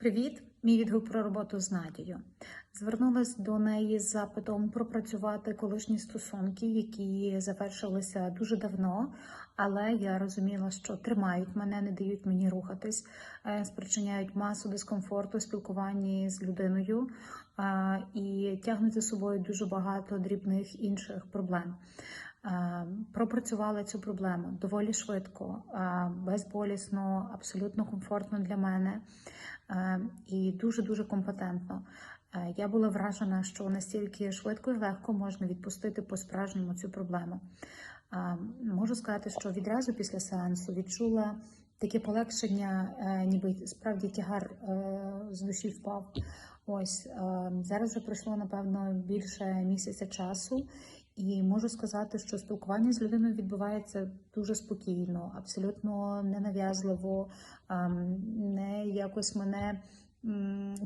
Привіт, мій відгук про роботу з Надією. Звернулась до неї з запитом пропрацювати колишні стосунки, які завершилися дуже давно, але я розуміла, що тримають мене, не дають мені рухатись, е, спричиняють масу дискомфорту спілкуванні з людиною е, і тягнуть за собою дуже багато дрібних інших проблем. Е, Пропрацювала цю проблему доволі швидко, безболісно, абсолютно комфортно для мене і дуже дуже компетентно. Е, Я була вражена, що настільки швидко і легко можна відпустити по-справжньому цю проблему. Е, Можу сказати, що відразу після сеансу відчула таке полегшення, е, ніби справді тягар з душі впав. Ось зараз вже пройшло напевно більше місяця часу, і можу сказати, що спілкування з людиною відбувається дуже спокійно, абсолютно ненав'язливо, ем, не якось мене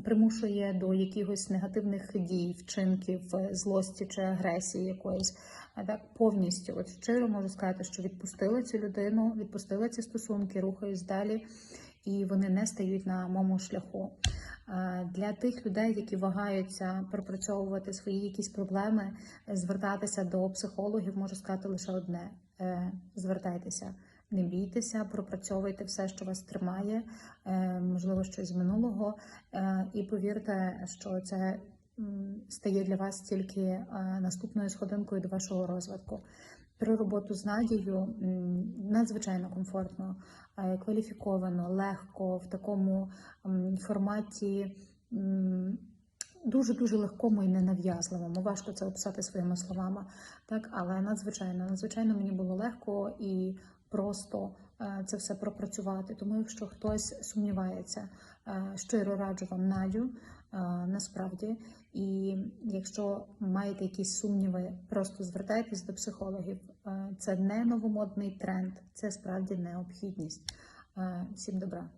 примушує до якихось негативних дій, вчинків, е, злості чи агресії якоїсь. А так повністю, от щиро можу сказати, що відпустила цю людину, відпустила ці стосунки, рухаюсь далі, і вони не стають на моєму шляху. Е, Для тих людей, які вагаються пропрацьовувати свої якісь проблеми, звертатися до психологів, можу сказати лише одне: Е, звертайтеся, не бійтеся, пропрацьовуйте все, що вас тримає, е, можливо, щось з минулого, Е, і повірте, що це стає для вас тільки е, наступною сходинкою до вашого розвитку. Про роботу з Надією надзвичайно комфортно, кваліфіковано, легко в такому форматі. Дуже дуже легкому і ненав'язливому. Важко це описати своїми словами, так але надзвичайно, надзвичайно мені було легко і просто е, це все пропрацювати. Тому, якщо хтось сумнівається, е, щиро раджу вам Надю е, насправді. І якщо маєте якісь сумніви, просто звертайтесь до психологів. Це не новомодний тренд, це справді необхідність. Всім добра.